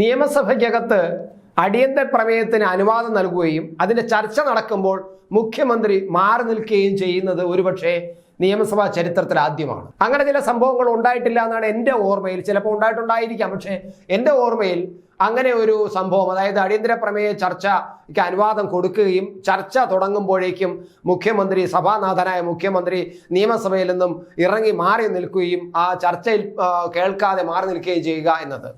നിയമസഭയ്ക്കകത്ത് അടിയന്തര പ്രമേയത്തിന് അനുവാദം നൽകുകയും അതിന്റെ ചർച്ച നടക്കുമ്പോൾ മുഖ്യമന്ത്രി മാറി നിൽക്കുകയും ചെയ്യുന്നത് ഒരുപക്ഷെ നിയമസഭാ ചരിത്രത്തിൽ ആദ്യമാണ്. അങ്ങനെ ചില സംഭവങ്ങൾ ഉണ്ടായിട്ടില്ല എന്നാണ് എന്റെ ഓർമ്മയിൽ. ചിലപ്പോൾ ഉണ്ടായിട്ടുണ്ടായിരിക്കാം. പക്ഷേ എന്റെ ഓർമ്മയിൽ അങ്ങനെ ഒരു സംഭവം അതായത് അടിയന്തര പ്രമേയ ചർച്ചയ്ക്ക് അനുവാദം കൊടുക്കുകയും ചർച്ച തുടങ്ങുമ്പോഴേക്കും മുഖ്യമന്ത്രി സഭാനാഥനായ മുഖ്യമന്ത്രി നിയമസഭയിൽ നിന്നും ഇറങ്ങി മാറി നിൽക്കുകയും ആ ചർച്ചയിൽ കേൾക്കാതെ മാറി നിൽക്കുകയും ചെയ്യുക എന്നത്.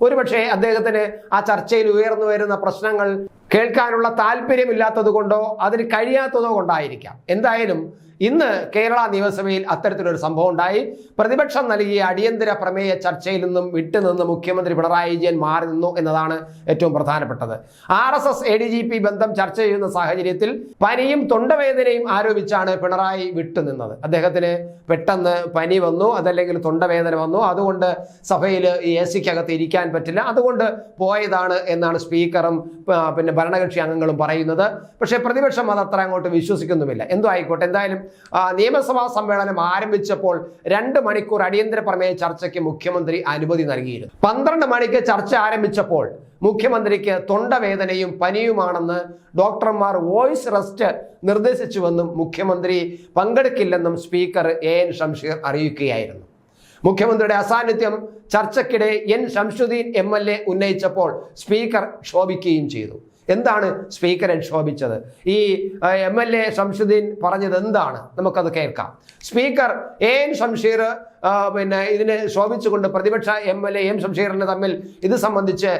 ഒരുപക്ഷെ അദ്ദേഹത്തിന് ആ ചർച്ചയിൽ ഉയർന്നു വരുന്ന പ്രശ്നങ്ങൾ കേൾക്കാനുള്ള താല്പര്യമില്ലാത്തത് കൊണ്ടോ അതിന് കഴിയാത്തതോ കൊണ്ടായിരിക്കാം. എന്തായാലും ഇന്ന് കേരള നിയമസഭയിൽ അത്തരത്തിലൊരു സംഭവം ഉണ്ടായി. പ്രതിപക്ഷം നൽകിയ അടിയന്തര പ്രമേയ ചർച്ചയിൽ നിന്നും വിട്ടുനിന്ന് മുഖ്യമന്ത്രി പിണറായി വിജയൻ മാറി നിന്നു എന്നതാണ് ഏറ്റവും പ്രധാനപ്പെട്ടത്. R S S A D G P ബന്ധം ചർച്ച ചെയ്യുന്ന സാഹചര്യത്തിൽ പനിയും തൊണ്ടവേദനയും ആരോപിച്ചാണ് പിണറായി വിട്ടുനിന്നത് അദ്ദേഹത്തിന് പെട്ടെന്ന് പനി വന്നു അതല്ലെങ്കിൽ തൊണ്ടവേദന വന്നു. അതുകൊണ്ട് സഭയിൽ എ സിക്കകത്ത് ഇരിക്കാൻ പറ്റില്ല. അതുകൊണ്ട് പോയതാണ് എന്നാണ് സ്പീക്കറും പിന്നെ ഭരണകക്ഷി അംഗങ്ങളും പറയുന്നത്. പക്ഷേ പ്രതിപക്ഷം അത് അത്ര അങ്ങോട്ട് വിശ്വസിക്കുന്നുമില്ല. എന്തോ ആയിക്കോട്ടെ. എന്തായാലും നിയമസഭാ സമ്മേളനം ആരംഭിച്ചപ്പോൾ രണ്ട് മണിക്കൂർ അടിയന്തര പ്രമേയ ചർച്ചയ്ക്ക് മുഖ്യമന്ത്രി അനുമതി നൽകിയിരുന്നു. പന്ത്രണ്ട് മണിക്ക് ചർച്ച ആരംഭിച്ചപ്പോൾ മുഖ്യമന്ത്രിക്ക് തൊണ്ടവേദനയും പനിയുമാണെന്ന് ഡോക്ടർമാർ വോയിസ് റെസ്റ്റ് നിർദ്ദേശിച്ചുവെന്നും മുഖ്യമന്ത്രി പങ്കെടുക്കില്ലെന്നും സ്പീക്കർ എ എൻ ഷംഷീർ അറിയിക്കുകയായിരുന്നു. മുഖ്യമന്ത്രിയുടെ അസാന്നിധ്യം ചർച്ചയ്ക്കിടെ എൻ എൽ എ ഉന്നയിച്ചപ്പോൾ സ്പീക്കർ ക്ഷോഭിക്കുകയും ചെയ്തു. എന്താണ് സ്പീക്കറെ ക്ഷോഭിച്ചത്? ഈ എം എൽ എ ശംസുദ്ദീൻ പറഞ്ഞത് എന്താണ്? നമുക്കത് കേൾക്കാം. സ്പീക്കർ എൻ ഷംഷീർ പിന്നെ ഇതിനെ ശോഭിച്ചുകൊണ്ട് പ്രതിപക്ഷ എം എൽ എ എം ഷംഷീറിന് തമ്മിൽ ഇത് സംബന്ധിച്ച്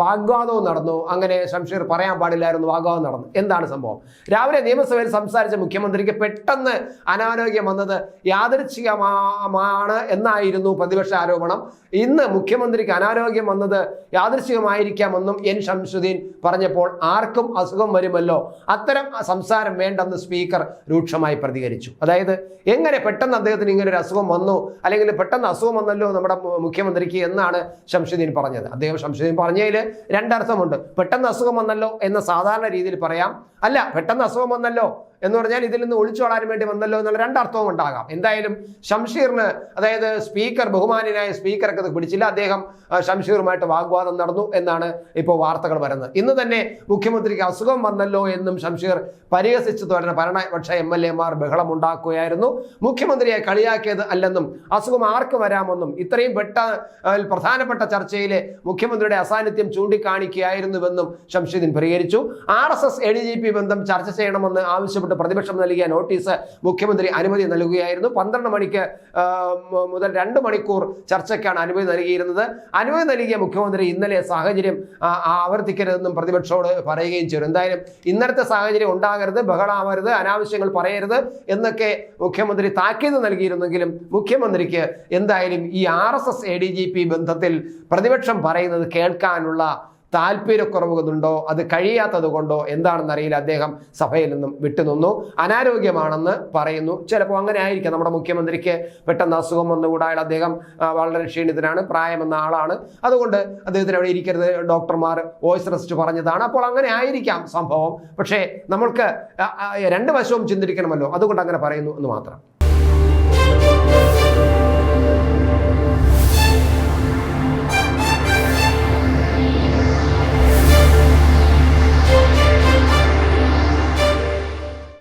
വാഗ്വാദവും നടന്നു. അങ്ങനെ ഷംഷീർ പറയാൻ പാടില്ലായിരുന്നു വാഗ്വാദം നടന്നു. എന്താണ് സംഭവം? രാവിലെ നിയമസഭയിൽ സംസാരിച്ച മുഖ്യമന്ത്രിക്ക് പെട്ടെന്ന് അനാരോഗ്യം വന്നത് യാദൃച്ഛികമാണ് എന്നായിരുന്നു പ്രതിപക്ഷ ആരോപണം. ഇന്ന് മുഖ്യമന്ത്രിക്ക് അനാരോഗ്യം വന്നത് യാദൃച്ഛികമായിരിക്കാമെന്നും എൻ ഷംസുദ്ദീൻ പറഞ്ഞപ്പോൾ ആർക്കും അസുഖം വരുമല്ലോ അത്തരം സംസാരം വേണ്ടെന്ന് സ്പീക്കർ രൂക്ഷമായി പ്രതികരിച്ചു. അതായത് എങ്ങനെ പെട്ടെന്ന് അദ്ദേഹത്തിന് ഇങ്ങനെ ഒരു അസുഖം വന്നു അല്ലെങ്കിൽ പെട്ടെന്ന് അസുഖം വന്നല്ലോ നമ്മുടെ മുഖ്യമന്ത്രിക്ക് എന്നാണ് ശംഷുദ്ദീൻ പറഞ്ഞത്. അദ്ദേഹം ശംഷുദ്ദീൻ പറഞ്ഞതിൽ രണ്ടർത്ഥമുണ്ട്. പെട്ടെന്ന് അസുഖം വന്നല്ലോ എന്ന് സാധാരണ രീതിയിൽ പറയാം. അല്ല പെട്ടെന്ന് അസുഖം വന്നല്ലോ എന്ന് പറഞ്ഞാൽ ഇതിൽ നിന്ന് ഒളിച്ചോടാൻ വേണ്ടി വന്നല്ലോ എന്നുള്ള രണ്ടർത്ഥവും ഉണ്ടാകാം. എന്തായാലും ഷംഷീറിന് അതായത് സ്പീക്കർ ബഹുമാനായ സ്പീക്കർക്ക് പിടിച്ചില്ല. അദ്ദേഹം ഷംഷീറുമായിട്ട് വാഗ്വാദം നടന്നു എന്നാണ് ഇപ്പോൾ വാർത്തകൾ വരുന്നത്. ഇന്ന് തന്നെ മുഖ്യമന്ത്രിക്ക് അസുഖം വന്നല്ലോ എന്നും ഷംഷീർ പരിഹസിച്ചു തുടരുന്ന ഭരണപക്ഷ എം എൽ എമാർ ബഹളമുണ്ടാക്കുകയായിരുന്നു മുഖ്യമന്ത്രിയെ കളിയാക്കിയത് അല്ലെന്നും അസുഖം ആർക്ക് വരാമെന്നും ഇത്രയും പെട്ട പ്രധാനപ്പെട്ട ചർച്ചയിലെ മുഖ്യമന്ത്രിയുടെ അസാന്നിധ്യം ചൂണ്ടിക്കാണിക്കുകയായിരുന്നുവെന്നും ഷംഷീദിൻ പ്രതികരിച്ചു R S S G P ബന്ധം ചർച്ച ചെയ്യണമെന്ന് ആവശ്യപ്പെട്ട് പ്രതിപക്ഷം നൽകിയ നോട്ടീസ് മുഖ്യമന്ത്രി അനുമതി നൽകുകയായിരുന്നു. പന്ത്രണ്ട് മണിക്ക് മുതൽ രണ്ട് മണിക്കൂർ ചർച്ചയ്ക്കാണ് അനുമതി നൽകിയിരുന്നത്. അനുമതി നൽകിയ മുഖ്യമന്ത്രി ഇന്നലെ സാഹചര്യം ആവർത്തിക്കരുതെന്നും പ്രതിപക്ഷോട് പറയുകയും ചെയ്തു. എന്തായാലും ഇന്നത്തെ സാഹചര്യം ഉണ്ടാകരുത് ബഹളാവരുത് അനാവശ്യങ്ങൾ പറയരുത് എന്നൊക്കെ മുഖ്യമന്ത്രി താക്കീത് നൽകിയിരുന്നെങ്കിലും മുഖ്യമന്ത്രിക്ക് എന്തായാലും ഈ R S S A D G P ബന്ധത്തിൽ പ്രതിപക്ഷം പറയുന്നത് കേൾക്കാനുള്ള താല്പര്യക്കുറവുകൊണ്ടോ അത് കഴിയാത്തത് കൊണ്ടോ? എന്താണെന്നറിയില്ല അദ്ദേഹം സഭയിൽ നിന്നും വിട്ടുനിന്നു. അനാരോഗ്യമാണെന്ന് പറയുന്നു. ചിലപ്പോൾ അങ്ങനെ ആയിരിക്കാം നമ്മുടെ മുഖ്യമന്ത്രിക്ക് പെട്ടെന്ന് അസുഖം വന്നുകൂടായാൽ അദ്ദേഹം വളരെ ക്ഷീണിതനാണ് പ്രായമെന്ന ആളാണ്. അതുകൊണ്ട് അദ്ദേഹത്തിന് അവിടെ ഇരിക്കരുത്. ഡോക്ടർമാർ വോയിസ് റെസ്റ്റ് പറഞ്ഞതാണ്. അപ്പോൾ അങ്ങനെ ആയിരിക്കാം സംഭവം. പക്ഷേ നമ്മൾക്ക് രണ്ട് വശവും ചിന്തിക്കണമല്ലോ. അതുകൊണ്ട് അങ്ങനെ പറയുന്നു എന്ന് മാത്രം.